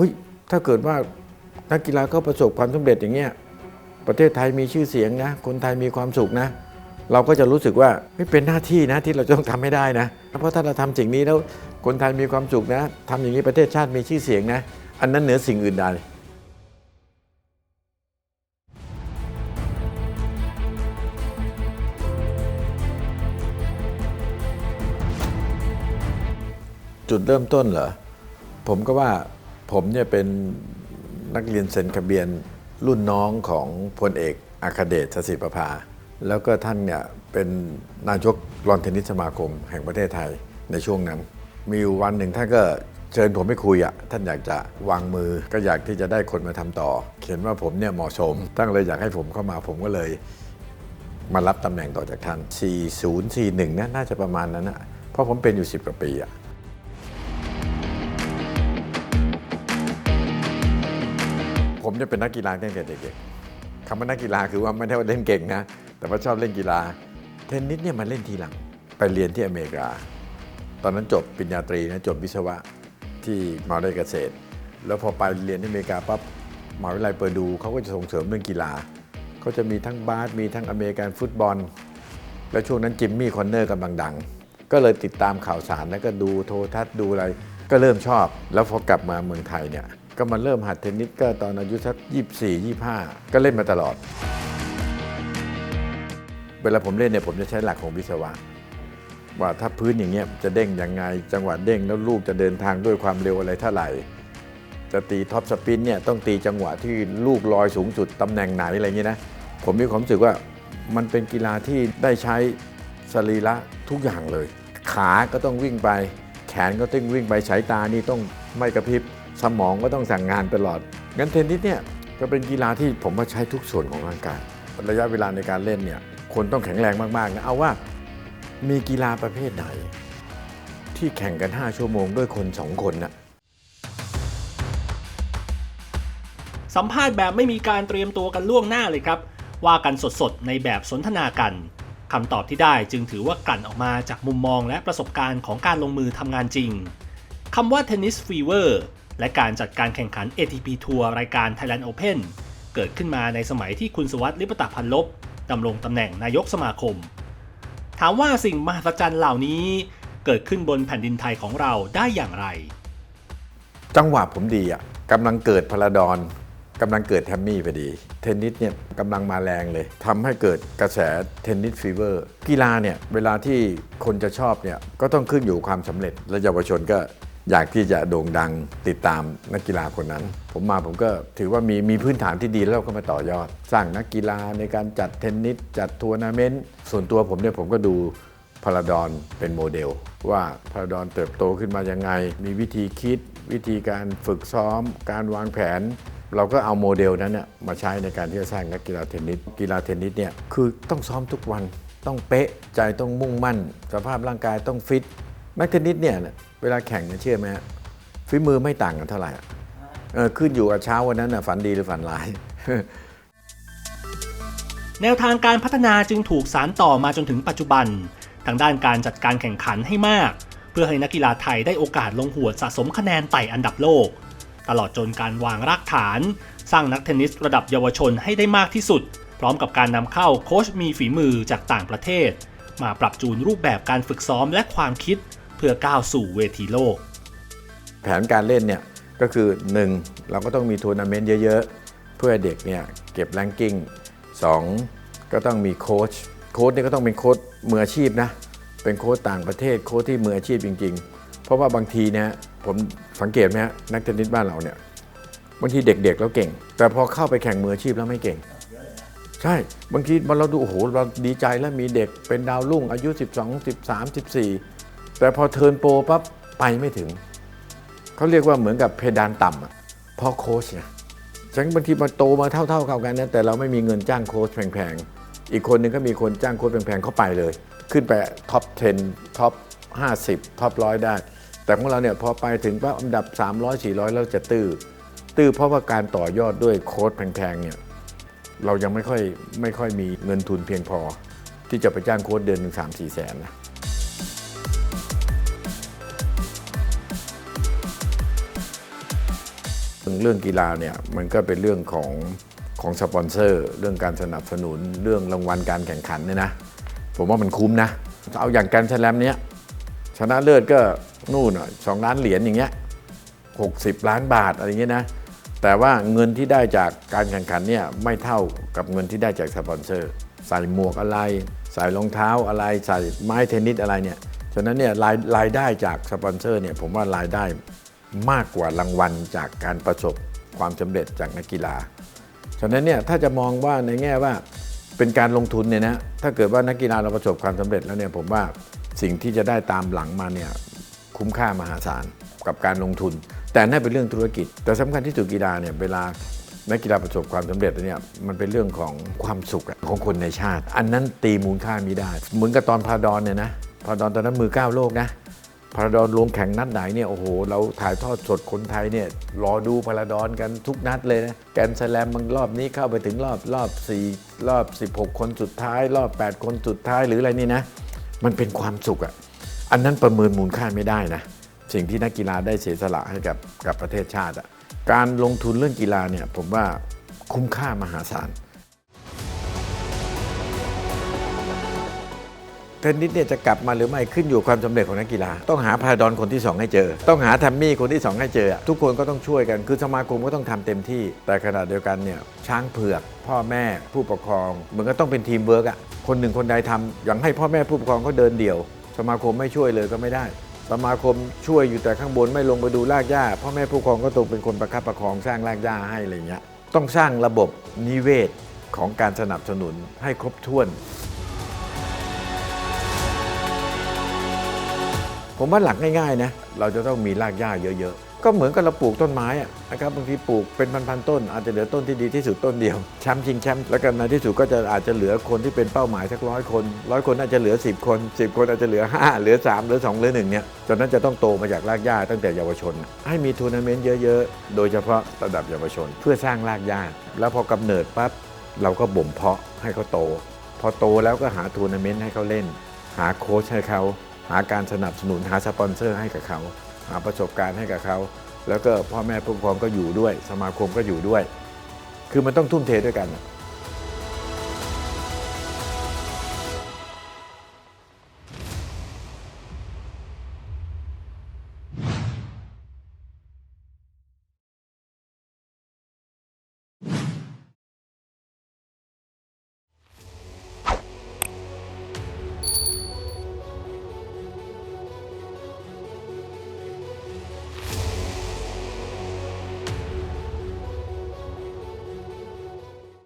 ุ้ยถ้าเกิดว่านักกีฬาเขาประสบความสำเร็จอย่างเงี้ยประเทศไทยมีชื่อเสียงนะ คนไทยมีความสุขนะ เราก็จะรู้สึกว่าเฮ้ยเป็นหน้าที่นะที่เราจะต้องทำให้ได้นะ เพราะถ้าเราทำสิ่งนี้แล้วคนไทยมีความสุขนะทำอย่างนี้ประเทศชาติมีชื่อเสียงนะ อันนั้นเหนือสิ่งอื่นใดจุดเริ่มต้นเหรอผมก็ว่า ผมเนี่ยเป็นนักเรียนเซนคเบียนรุ่นน้องของพลเอกอาคาเดชสิประภา แล้วก็ท่านเนี่ยเป็นนายกรอนเทนนิสสมาคมแห่งประเทศไทยในช่วงนั้น มีอยู่วันหนึ่งท่านก็เชิญผมไปคุยอะท่านอยากจะวางมือก็อยากที่จะได้คนมาทำต่อเขียนว่าผมเนี่ยเหมาะสมท่านเลยอยากให้ผมเข้ามาผมก็เลยมารับตำแหน่งต่อจากท่าน 4041นะน่าจะประมาณนั้นนะเพราะผมเป็นอยู่ 10 กว่าปีอะ ผมเนี่ยเป็นนักกีฬาตั้งแต่เด็กๆคำว่านักกีฬาคือว่าไม่ได้ว่าเล่นเก่งนะ แต่ว่าชอบเล่นกีฬา เทนนิสเนี่ยมาเล่นทีหลัง ไปเรียนที่อเมริกา ตอนนั้นจบปริญญาตรีนะจบวิศวะที่มหาวิทยาลัยเกษตร แล้วพอไปเรียนที่อเมริกาปั๊บมหาวิทยาลัยเปอร์ดูเขาก็จะส่งเสริมเรื่องกีฬาเขาจะมีทั้งบาสมีทั้งอเมริกันฟุตบอล และช่วงนั้นจิมมี่คอนเนอร์กำลังดัง ก็เลยติดตามข่าวสารแล้วก็ดูโทรทัศน์ดูอะไรก็เริ่มชอบ แล้วพอกลับมาเมืองไทยเนี่ย ก็มาเริ่มหัดเทนนิสก็ตอนอายุสักยี่สี่ยี่ห้าก็เล่นมาตลอด เวลาผมเล่นเนี่ยผมจะใช้หลักของวิศวะ ว่าถ้าพื้นอย่างเงี้ยจะเด้งยังไง จังหวะเด้งแล้วลูกจะเดินทางด้วยความเร็วอะไรเท่าไหร่ จะตีท็อปสปินเนี่ยต้องตีจังหวะที่ลูกลอยสูงสุดตำแหน่งไหนอะไรอย่างนี้นะผมมีความรู้สึกว่ามันเป็นกีฬาที่ได้ใช้สรีระทุกอย่างเลย ขาก็ต้องวิ่งไป แขนก็ต้องวิ่งไปสายตานี่ต้องไม่กระพริบ สมองก็ต้องสั่งงานตลอด งั้นเทนนิสเนี่ยก็เป็นกีฬาที่ผมว่าใช้ทุกส่วนของร่างกาย ระยะเวลาในการเล่นเนี่ยคนต้องแข็งแรงมากๆนะเอาว่ามีกีฬาประเภทไหน ที่แข่งกัน 5 ชั่วโมงด้วยคน 2 คนน่ะสัมภาษณ์แบบไม่มีการเตรียมตัวกันล่วงหน้าเลยครับ ว่ากันสดๆ ในแบบสนทนากันคำตอบที่ได้จึงถือว่ากลั่นออกมาจากมุมมองและประสบการณ์ของการลงมือทำงานจริงคำว่าเทนนิสฟีเวอร์ และการจัดการแข่งขัน ATP ทัวร์รายการ Thailand Open เกิดขึ้นมาในสมัยที่คุณสวัสดิ์ลิปตะพันลบดำรงตำแหน่งนายกสมาคม ถามว่าสิ่งมหัศจรรย์เหล่านี้เกิดขึ้นบนแผ่นดินไทยของเราได้อย่างไร จังหวะผมดีอะกำลังเกิดพลาดอนกำลังเกิดแทมมี่พอดี เทนนิสเนี่ยกำลังมาแรงเลยทำให้เกิดกระแสเทนนิสฟีเวอร์ กีฬาเนี่ยเวลาที่คนจะชอบเนี่ยก็ต้องขึ้นอยู่ความสำเร็จและเยาวชนก็ อยากที่จะโด่งดังติดตามนักกีฬาคนนั้น ผมมาผมก็ถือว่ามีมีพื้นฐานที่ดีแล้วเราก็มาต่อยอด สร้างนักกีฬาในการจัดเทนนิสจัดทัวร์นาเมนต์ส่วนตัวผมเนี่ยผมก็ดูพาราดอนเป็นโมเดล ว่าพาราดอนเติบโตขึ้นมายังไง มีวิธีคิด วิธีการฝึกซ้อม การวางแผน เราก็เอาโมเดลนั้นน่ะมาใช้ในการที่จะสร้างนักกีฬาเทนนิสกีฬาเทนนิสเนี่ยคือต้องซ้อมทุกวันต้องเป๊ะใจต้องมุ่งมั่น สภาพร่างกายต้องฟิตนักเทนนิสเนี่ย เวลาแข่งเนี่ยเชื่อไหมฮะฝีมือไม่ต่างกันเท่าไหร่อะเออขึ้นอยู่กับเช้าวันนั้นน่ะฝันดีหรือฝันร้าย แนวทางการพัฒนาจึงถูกสานต่อมาจนถึงปัจจุบัน ทางด้านการจัดการแข่งขันให้มาก เพื่อให้นักกีฬาไทยได้โอกาสลงหัวสะสมคะแนนไต่อันดับโลก ตลอดจนการวางรากฐาน สร้างนักเทนนิสระดับเยาวชนให้ได้มากที่สุด พร้อมกับการนำเข้าโค้ชมีฝีมือจากต่างประเทศ มาปรับจูนรูปแบบการฝึกซ้อมและความคิด เพื่อก้าวสู่เวทีโลก แผนการเล่นเนี่ยก็คือ 1. เราก็ต้องมีทัวร์นาเมนต์เยอะๆ เพื่อเด็กเนี่ยเก็บแรงกิ้ง 2. ก็ต้องมีโค้ชโค้ชเนี่ยก็ต้องเป็นโค้ชมืออาชีพนะ เป็นโค้ชต่างประเทศโค้ชที่มืออาชีพจริง ๆ เพราะว่าบางทีเนี่ยผมสังเกตไหมฮะนักเทนนิสบ้านเราเนี่ยบางทีเด็กๆแล้วเก่ง แต่พอเข้าไปแข่งมืออาชีพแล้วไม่เก่ง ใช่บางทีเราดูโอ้โหเราดีใจแล้วมีเด็กเป็นดาวรุ่งอายุ 12 13 14 แต่พอเทิร์นโปรปั๊บไปไม่ถึง เขาเรียกว่าเหมือนกับเพดานต่ำเพราะโค้ชไงฉะนั้นบางทีมาโตมาเท่าๆกันนะแต่เราไม่มีเงินจ้างโค้ชแพงๆ อีกคนหนึงก็มีคนจ้างโค้ชแพงๆเข้าไปเลย ขึ้นไปท็อป 10 ท็อป 50 ท็อปร้อยได้ แต่ของเราเนี่ยพอไปถึงปั๊บอันดับ 300 400แล้วจะตื้อ ตื้อเพราะว่าการต่อยอดด้วยโค้ชแพงๆเนี่ยเรายังไม่ค่อยไม่ค่อยมีเงินทุนเพียงพอ ที่จะไปจ้างโค้ชเดือนหนึ่งสามสี่แสนนะ เรื่องกีฬาเนี่ยมันก็เป็นเรื่องของของสปอนเซอร์ เรื่องการสนับสนุนเรื่องรางวัลการแข่งขันเนี่ยนะผมว่ามันคุ้มนะเอาอย่างการแชมป์เนี้ยชนะเลิศก็นู่นอะสองล้านเหรียญอย่างเงี้ย60ล้านบาทอะไรเงี้ยนะแต่ว่าเงินที่ได้จากการแข่งขันเนี่ยไม่เท่ากับเงินที่ได้จากสปอนเซอร์ ใส่หมวกอะไร ใส่รองเท้าอะไร ใส่ไม้เทนนิสอะไรเนี่ยฉะนั้นเนี่ยรายรายได้จากสปอนเซอร์เนี่ยผมว่ารายได้ มากกว่ารางวัลจากการประสบความสำเร็จจากนักกีฬา ฉะนั้นเนี่ยถ้าจะมองว่าในแง่ว่าเป็นการลงทุนเนี่ยนะถ้าเกิดว่านักกีฬาเราประสบความสำเร็จแล้วเนี่ยผมว่าสิ่งที่จะได้ตามหลังมาเนี่ยคุ้มค่ามหาศาลกับการลงทุน แต่นั่นเป็นเรื่องธุรกิจ แต่สำคัญที่สุดกีฬาเนี่ยเวลานักกีฬาประสบความสำเร็จเนี่ยมันเป็นเรื่องของความสุขของคนในชาติ อันนั้นตีมูลค่าไม่ได้ เหมือนกับตอนพาราดอนเนี่ยนะพาราดอนตอนนั้นมือก้าวโลกนะ พาราดอนลงแข่งนัดไหนเนี่ยโอ้โห เราถ่ายทอดสดคนไทยเนี่ยรอดูพาราดอนกันทุกนัดเลยนะแกรนด์สแลมบางรอบนี้เข้าไปถึงรอบรอบ 4 รอบ 16 คนสุดท้าย รอบ 8 คนสุดท้ายหรืออะไรนี่นะ มันเป็นความสุขอะ่ะอันนั้นประเมินมูลค่าไม่ได้นะ สิ่งที่นักกีฬาได้เสียสละให้กับกับประเทศชาติอะ่ะการลงทุนเรื่องกีฬาเนี่ยผมว่าคุ้มค่ามหาศาล เทนนิสเนี่ยจะกลับมาหรือไม่ขึ้นอยู่ความสำเร็จของนักกีฬา ต้องหาพาดอนคนที่ 2 ให้เจอ ต้องหาทัมมี่คนที่ 2 ให้เจอ ทุกคนก็ต้องช่วยกันคือสมาคมก็ต้องทำเต็มที่ แต่ขณะเดียวกันเนี่ยช้างเผือกพ่อแม่ผู้ปกครองมันก็ต้องเป็นทีมเวิร์กอะคนหนึ่งคนใดทำอย่างให้พ่อแม่ผู้ปกครองเขาเดินเดี่ยว สมาคมไม่ช่วยเลยก็ไม่ได้ สมาคมช่วยอยู่แต่ข้างบนไม่ลงไปดูรากหญ้าพ่อแม่ผู้ปกครองก็ต้องเป็นคนประคับประคองสร้างรากหญ้าให้อะไรเงี้ยต้องสร้างระบบนิเวศของการสนับสนุนให้ครบถ้วน ผมว่าหลักง่ายๆนะเราจะต้องมีรากหญ้าเยอะๆ ก็เหมือนกับเราปลูกต้นไม้อะนะครับบางทีปลูกเป็นพันๆต้น อาจจะเหลือต้นที่ดีที่สุดต้นเดียวแชมป์ชิงแชมป์แล้วกันในที่สุดก็จะอาจจะเหลือคนที่เป็นเป้าหมายสักร้อยคนร้อยคนอาจจะเหลือ 10 คน 10 คนอาจจะเหลือ 5 เหลือ 3 เหลือ 2 เหลือ1เนี่ยจนนั้นจะต้องโตมาจากรากหญ้าตั้งแต่เยาวชน ให้มีทัวร์นาเมนต์เยอะๆ โดยเฉพาะระดับเยาวชน เพื่อสร้างรากหญ้าแล้วพอกำเนิดปั๊บเราก็บ่มเพาะให้เขาโต พอโตแล้วก็หาทัวร์นาเมนต์ให้เขาเล่น หาโค้ชให้เขา หาการสนับสนุนหาสปอนเซอร์ให้กับเขา หาประสบการณ์ให้กับเขา แล้วก็พ่อแม่ผู้ปกครองก็อยู่ด้วย สมาคมก็อยู่ด้วย คือมันต้องทุ่มเทด้วยกันอะ